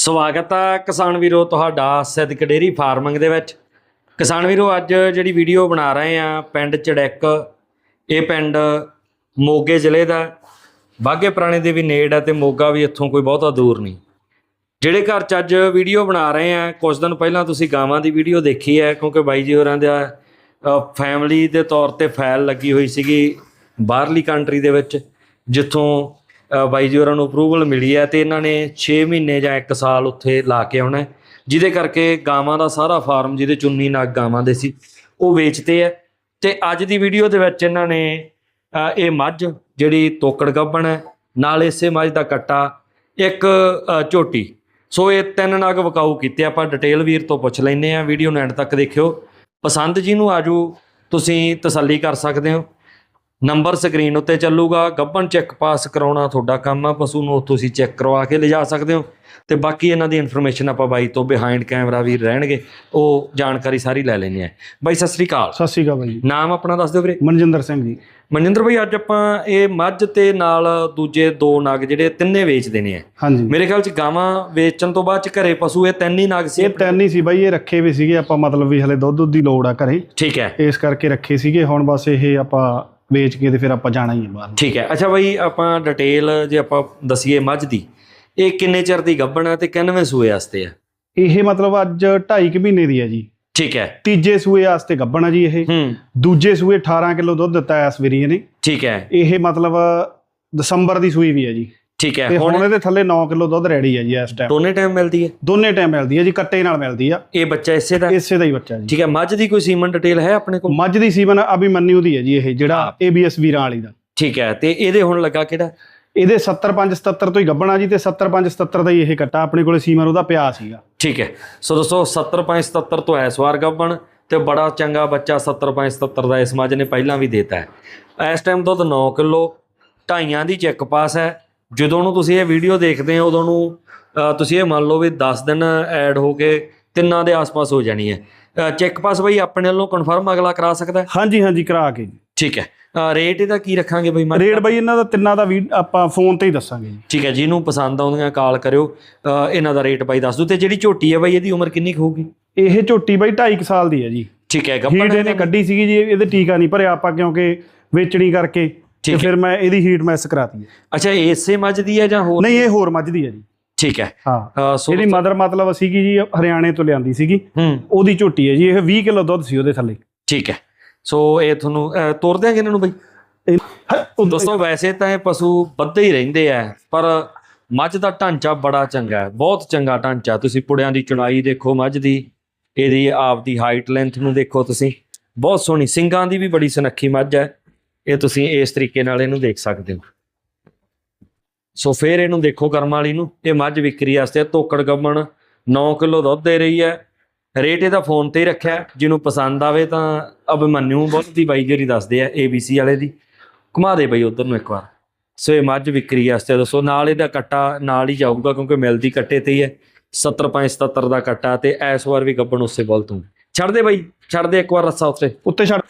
ਸਵਾਗਤ ਹੈ ਕਿਸਾਨ ਵੀਰੋ, ਤੁਹਾਡਾ ਸਿੱਧਕ ਡੇਰੀ ਫਾਰਮਿੰਗ ਦੇ ਵਿੱਚ। ਕਿਸਾਨ ਵੀਰੋ, ਅੱਜ ਜਿਹੜੀ ਵੀਡੀਓ ਬਣਾ ਰਹੇ ਆ, ਪਿੰਡ ਚੜੈਕ, ਇਹ ਪਿੰਡ ਮੋਗੇ ਜ਼ਿਲ੍ਹੇ ਦਾ। ਬਾਗੇ ਪੁਰਾਣੇ ਦੇ ਵੀ ਨੇੜ ਹੈ ਤੇ ਮੋਗਾ ਵੀ ਇੱਥੋਂ ਕੋਈ ਬਹੁਤਾ ਦੂਰ ਨਹੀਂ। ਜਿਹੜੇ ਘਰ ਚ ਅੱਜ ਵੀਡੀਓ ਬਣਾ ਰਹੇ ਆ ਕੁਝ ਦਿਨ ਪਹਿਲਾਂ ਤੁਸੀਂ ਗਾਵਾਂ ਦੀ ਵੀਡੀਓ ਦੇਖੀ ਹੈ ਕਿਉਂਕਿ ਬਾਈ ਜੀ ਹੋਰਾਂ ਦਾ ਫੈਮਿਲੀ ਦੇ ਤੌਰ ਤੇ ਫੈਲ ਲੱਗੀ ਹੋਈ ਸੀਗੀ ਬਾਹਰਲੀ ਕੰਟਰੀ ਦੇ ਵਿੱਚ, ਜਿੱਥੋਂ ਬਾਈ ਜੀ ਹੋਰਾਂ ਨੂੰ ਅਪਰੂਵਲ ਮਿਲੀ ਹੈ ਤੇ ਇਹਨਾਂ ਨੇ 6 ਮਹੀਨੇ ਜਾਂ 1 ਸਾਲ ਉੱਥੇ ਲਾ ਕੇ ਆਉਣਾ ਜਿਹਦੇ ਕਰਕੇ ਗਾਵਾਂ ਦਾ ਸਾਰਾ ਫਾਰਮ ਜਿਹਦੇ ਚੁੰਨੀ ਨਾਗ ਗਾਵਾਂ ਦੇ ਸੀ, ਉਹ ਵੇਚਦੇ ਆ ਤੇ ਅੱਜ ਦੀ ਵੀਡੀਓ ਦੇ ਵਿੱਚ ਇਹਨਾਂ ਨੇ ਇਹ ਮੱਝ ਜਿਹੜੀ ਤੋਕੜ ਗੱਭਣ ਹੈ, ਨਾਲ ਇਸੇ ਮੱਝ ਦਾ ਕੱਟਾ, ਇੱਕ ਝੋਟੀ। ਸੋ ਇਹ ਤਿੰਨ ਨਾਗ ਵਿਕਾਊ ਕੀਤੇ, ਆਪਾਂ ਡਿਟੇਲ ਵੀਰ ਤੋਂ ਪੁੱਛ ਲੈਨੇ ਆ ਵੀਡੀਓ ਨੂੰ ਐਂਡ ਤੱਕ ਦੇਖਿਓ। ਪਸੰਦ ਜੀ ਨੂੰ ਆਜੂ, ਤੁਸੀਂ ਤਸੱਲੀ ਕਰ ਸਕਦੇ ਹੋ। ਨੰਬਰ ਸਕਰੀਨ ਉੱਤੇ ਚੱਲੂਗਾ ਗੱਭਣ ਚੈੱਕ ਪਾਸ ਕਰਾਉਣਾ ਤੁਹਾਡਾ ਕੰਮ ਆ ਪਸ਼ੂ ਨੂੰ ਤੁਸੀਂ ਚੈੱਕ ਕਰਵਾ ਕੇ ਲਿਜਾ ਸਕਦੇ ਹੋ। ਤੇ ਬਾਕੀ ਇਹਨਾਂ ਦੀ ਇਨਫੋਰਮੇਸ਼ਨ ਆਪਾਂ ਬਾਈ ਤੋਂ ਬਿਹਾਈਂਡ ਕੈਮਰਾ ਵੀ ਰਹਿਣਗੇ ਉਹ ਜਾਣਕਾਰੀ ਸਾਰੀ ਲੈ ਲੈਣੀ ਹੈ ਬਾਈ ਸਤਿ ਸ੍ਰੀ ਅਕਾਲ। ਸਤਿ ਸ਼੍ਰੀ ਅਕਾਲ ਬਾਈ ਨਾਮ ਆਪਣਾ ਦੱਸ ਦਿਓ ਵੀਰੇ। ਮਨਜਿੰਦਰ ਸਿੰਘ ਜੀ। ਮਨਜਿੰਦਰ ਭਾਈ ਅੱਜ ਆਪਾਂ ਇਹ ਮੱਝ ਤੇ ਨਾਲ ਦੂਜੇ ਦੋ ਨਗ ਜਿਹੜੇ ਤਿੰਨੇ ਵੇਚਦੇ ਨੇ ਹਾਂਜੀ। ਮੇਰੇ ਖਿਆਲ ਚ ਗਾਵਾਂ ਵੇਚਣ ਤੋਂ ਬਾਅਦ ਚ ਘਰੇ ਪਸ਼ੂ ਇਹ ਤਿੰਨ ਹੀ ਨਗ ਸੀ ਇਹ ਤਿੰਨ ਹੀ ਸੀ ਬਾਈ ਇਹ ਰੱਖੇ ਵੀ ਸੀਗੇ ਆਪਾਂ ਮਤਲਬ ਵੀ ਹਲੇ ਦੁੱਧ ਦੁੱਧ ਦੀ ਲੋੜ ਆ ਘਰੇ। ਠੀਕ ਹੈ। ਇਸ ਕਰਕੇ ਰੱਖੇ ਸੀਗੇ ਹੁਣ ਬਸ ਇਹ ਆਪਾਂ ਵੇਚ ਕੇ ਤੇ ਫਿਰ ਆਪਾਂ ਜਾਣਾ ਹੀ ਹੈ ਬਾਹਰ ਠੀਕ ਹੈ। ਅੱਛਾ ਬਾਈ ਆਪਾਂ ਡਿਟੇਲ ਜੇ ਆਪਾਂ ਦਸੀਏ ਮੱਝ ਦੀ ਇਹ ਕਿੰਨੇ ਚਿਰ ਦੀ ਗੱਭਣ ਆ ਤੇ ਕਿੰਨਵੇਂ ਸੂਏ ਵਾਸਤੇ ਆ? ਇਹ ਮਤਲਬ ਅੱਜ 2.5 ਮਹੀਨੇ ਦੀ ਹੈ ਜੀ। ਠੀਕ ਹੈ। ਤੀਜੇ ਸੂਏ ਵਾਸਤੇ ਗੱਭਣ ਆ ਜੀ ਇਹ। ਦੂਜੇ ਸੂਏ 18 ਕਿਲੋ ਦੁੱਧ ਦਿੱਤਾ ਹੈ ਇਸ ਵਾਰੀ ਇਹਨੇ। ਠੀਕ ਹੈ। ਇਹ ਮਤਲਬ ਦਸੰਬਰ ਦੀ ਸੂਈ ਵੀ ਹੈ ਜੀ। ਠੀਕ ਹੈ ਹੁਣ ਇਹਦੇ ਥੱਲੇ 9 ਕਿਲੋ ਦੁੱਧ ਰੈਡੀ ਹੈ ਜੀ ਇਸ ਟਾਈਮ ਦੋਨੇ ਟਾਈਮ ਮਿਲਦੀ ਹੈ? ਦੋਨੇ ਟਾਈਮ ਮਿਲਦੀ ਹੈ ਜੀ ਕੱਟੇ ਨਾਲ ਮਿਲਦੀ ਆ। ਇਹ ਬੱਚਾ ਇਸੇ ਦਾ? ਇਸੇ ਦਾ ਹੀ ਬੱਚਾ ਜੀ। ਠੀਕ ਹੈ ਮੱਝ ਦੀ ਕੋਈ ਸੀਮਨ ਡਿਟੇਲ ਹੈ ਆਪਣੇ ਕੋਲ? ਮੱਝ ਦੀ ਸੀਮਨ ਅਭਿਮਨਿਊ ਦੀ ਹੈ ਜੀ ਇਹ ਜਿਹੜਾ ABS ਵੀਰਾਂ ਵਾਲੀ ਦਾ। ਠੀਕ ਹੈ ਤੇ ਇਹਦੇ ਹੁਣ ਲੱਗਾ ਕਿਹੜਾ? ਇਹਦੇ 75 77 ਤੋਂ ਹੀ ਗੱਬਣਾ ਜੀ ਤੇ 75 77 ਦਾ ਹੀ ਇਹ ਕੱਟਾ ਆਪਣੇ ਕੋਲੇ ਸੀਮਨ ਉਹਦਾ ਪਿਆ ਸੀਗਾ। ਠੀਕ ਹੈ ਸੋ ਦੋਸਤੋ 70 77 ਤੋਂ ਇਸ ਵਾਰ ਗੱਭਣ ਤੇ ਬੜਾ ਚੰਗਾ ਬੱਚਾ 70 77 ਦਾ ਇਸ ਮੱਝ ਨੇ ਪਹਿਲਾਂ ਵੀ ਦਿੱਤਾ ਹੈ। ਇਸ ਟਾਈਮ ਦੁੱਧ 9 ਕਿਲੋ ਢਾਈਆਂ ਦੀ ਚੈੱਕ ਪਾਸ ਹੈ ਜਦੋਂ ਨੂੰ ਤੁਸੀਂ ਇਹ ਵੀਡੀਓ ਦੇਖਦੇ ਹੋ ਉਦੋਂ ਨੂੰ ਤੁਸੀਂ ਇਹ ਮੰਨ ਲਓ ਵੀ 10 ਦਿਨ ਐਡ ਹੋ ਕੇ ਤਿੰਨਾਂ ਦੇ ਆਸ-ਪਾਸ ਹੋ ਜਾਣੀ ਹੈ। ਚੈੱਕ ਪਾਸ ਬਈ ਆਪਣੇ ਵੱਲੋਂ ਕਨਫਰਮ ਅਗਲਾ ਕਰਾ ਸਕਦਾ ਹਾਂਜੀ ਹਾਂਜੀ ਕਰਾ ਕੇ ਜੀ। ਠੀਕ ਹੈ। ਰੇਟ ਇਹਦਾ ਕੀ ਰੱਖਾਂਗੇ ਬਈ? ਰੇਟ ਬਾਈ ਇਹਨਾਂ ਦਾ ਤਿੰਨਾਂ ਦਾ ਵੀ ਆਪਾਂ ਫੋਨ ਤੇ ਹੀ ਦੱਸਾਂਗੇ ਜੀ। ਠੀਕ ਹੈ ਜਿਹਨੂੰ ਪਸੰਦ ਆਉਂਦੀਆਂ ਕਾਲ ਕਰਿਓ। ਇਹਨਾਂ ਦਾ ਰੇਟ ਬਾਈ ਦੱਸ ਦਿਓ। ਤੇ ਜਿਹੜੀ ਝੋਟੀ ਹੈ ਬਾਈ ਇਹਦੀ ਉਮਰ ਕਿੰਨੀ ਕੁ ਹੋਊਗੀ? ਇਹ ਝੋਟੀ ਬਾਈ 2.5 ਸਾਲ ਦੀ ਹੈ ਜੀ। ਠੀਕ ਹੈ ਗੱਭਣ ਇਹਨੇ ਕੱਢੀ ਸੀਗੀ ਜੀ ਇਹਦੇ ਟੀਕਾ ਨਹੀਂ ਭਰਿਆ ਆਪਾਂ ਕਿਉਂਕਿ ਵੇਚਣੀ ਕਰਕੇ। ਤੇ। ਫਿਰ ਮੈਂ ਇਹਦੀ ਹੀਟ ਮੈਸ ਕਰਾਤੀ ਹੈ। ਅੱਛਾ ਇਸੇ ਮੱਝ ਦੀ ਹੈ ਜਾਂ ਹੋਰ ਨਹੀਂ ਇਹ ਹੋਰ ਮੱਝ ਦੀ ਹੈ ਜੀ। ਠੀਕ ਹੈ। ਹਾਂ। ਸੋ ਇਹਦੀ ਮਦਰ ਮਤਲਬ ਸੀਗੀ ਜੀ ਹਰਿਆਣੇ ਤੋਂ ਲਿਆਂਦੀ ਸੀਗੀ। ਉਹਦੀ ਝੋਟੀ ਹੈ ਜੀ ਇਹ 20 ਕਿਲੋ ਦੁੱਧ ਸੀ ਉਹਦੇ ਥੱਲੇ। ਠੀਕ ਹੈ। ਸੋ ਇਹ ਤੁਹਾਨੂੰ ਤੋਰ ਦਿਆਂਗੇ ਇਹਨਾਂ ਨੂੰ ਬਈ? ਦੋਸਤੋ ਵੈਸੇ ਤਾਂ ਇਹ ਪਸ਼ੂ ਵੱਧੇ ਹੀ ਰਹਿੰਦੇ ਆ ਪਰ ਮੱਝ ਦਾ ਢਾਂਚਾ ਬੜਾ ਚੰਗਾ ਹੈ ਬਹੁਤ ਚੰਗਾ ਢਾਂਚਾ। ਤੁਸੀਂ ਪੁੜਿਆਂ ਦੀ ਚੁਣਾਈ ਦੇਖੋ ਮੱਝ ਦੀ ਇਹਦੀ ਆਪ ਦੀ ਹਾਈਟ ਲੈਂਥ ਨੂੰ ਦੇਖੋ ਤੁਸੀਂ। ਬਹੁਤ ਸੋਹਣੀ ਸਿੰਗਾਂ ਦੀ ਵੀ ਬੜੀ ਸੁਨੱਖੀ ਮੱਝ ਹੈ। ਇਹ ਤੁਸੀਂ ਇਸ ਤਰੀਕੇ ਨਾਲ ਇਹਨੂੰ ਦੇਖ ਸਕਦੇ ਹੋ। ਸੋ ਫਿਰ ਇਹਨੂੰ ਦੇਖੋ ਕਰਮ ਵਾਲੀ ਨੂੰ, ਇਹ ਮੱਝ ਵਿਕਰੀ ਵਾਸਤੇ ਧੋਕੜ ਗੱਬਣ 9 ਕਿਲੋ ਦੁੱਧ ਦੇ ਰਹੀ ਹੈ। ਰੇਟ ਇਹਦਾ ਫੋਨ ਤੇ ਹੀ ਰੱਖਿਆ, ਜਿਹਨੂੰ ਪਸੰਦ ਆਵੇ ਤਾਂ ਅਭਿਮਨਿਊ ਬਹੁਤ ਦੀ ਬਾਈ ਜਿਹੜੀ ਦੱਸਦੇ ਆ ABC ਵਾਲੇ ਦੀ। ਘੁਮਾ ਦੇ ਬਈ ਉਧਰ ਨੂੰ ਇੱਕ ਵਾਰ। ਸੋ ਇਹ ਮੱਝ ਵਿਕਰੀ ਵਾਸਤੇ ਦੱਸੋ, ਨਾਲ ਇਹਦਾ ਕੱਟਾ ਨਾਲ ਹੀ ਜਾਊਗਾ, ਕਿਉਂਕਿ ਮਿਲਦੀ ਕੱਟੇ ਤੇ ਹੀ ਹੈ। 70 77 ਦਾ ਕੱਟਾ ਤੇ ਇਸ ਵਾਰ ਵੀ ਗੱਬਣ ਉਸੇ ਬੋਲ ਤੂੰ। ਛੱਡ ਦੇ ਬਾਈ, ਛੱਡ ਦੇ ਇੱਕ ਵਾਰ ਰੱਸਾ ਉੱਤੇ। ਉੱਤੇ ਛੱਡ।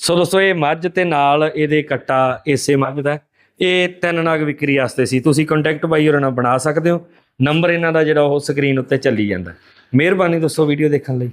ਸੋ ਦੋਸਤੋ, ਇਹ ਮੱਝ ਤੇ ਨਾਲ ਇਹਦੇ ਕੱਟਾ ਇਸੇ ਮੱਝ ਦਾ ਇਹ ਤਿੰਨ ਨਗ ਵਿਕਰੀ ਵਾਸਤੇ ਸੀ। ਤੁਸੀਂ ਕੰਟੈਕਟ ਬਾਈ ਹੋਰਾਂ ਨਾਲ ਬਣਾ ਸਕਦੇ ਹੋ। ਨੰਬਰ ਇਹਨਾਂ ਦਾ ਜਿਹੜਾ ਉਹ ਸਕਰੀਨ ਉੱਤੇ ਚੱਲੀ ਜਾਂਦਾ ਮਿਹਰਬਾਨੀ ਦੋਸਤੋ ਵੀਡੀਓ ਦੇਖਣ ਲਈ।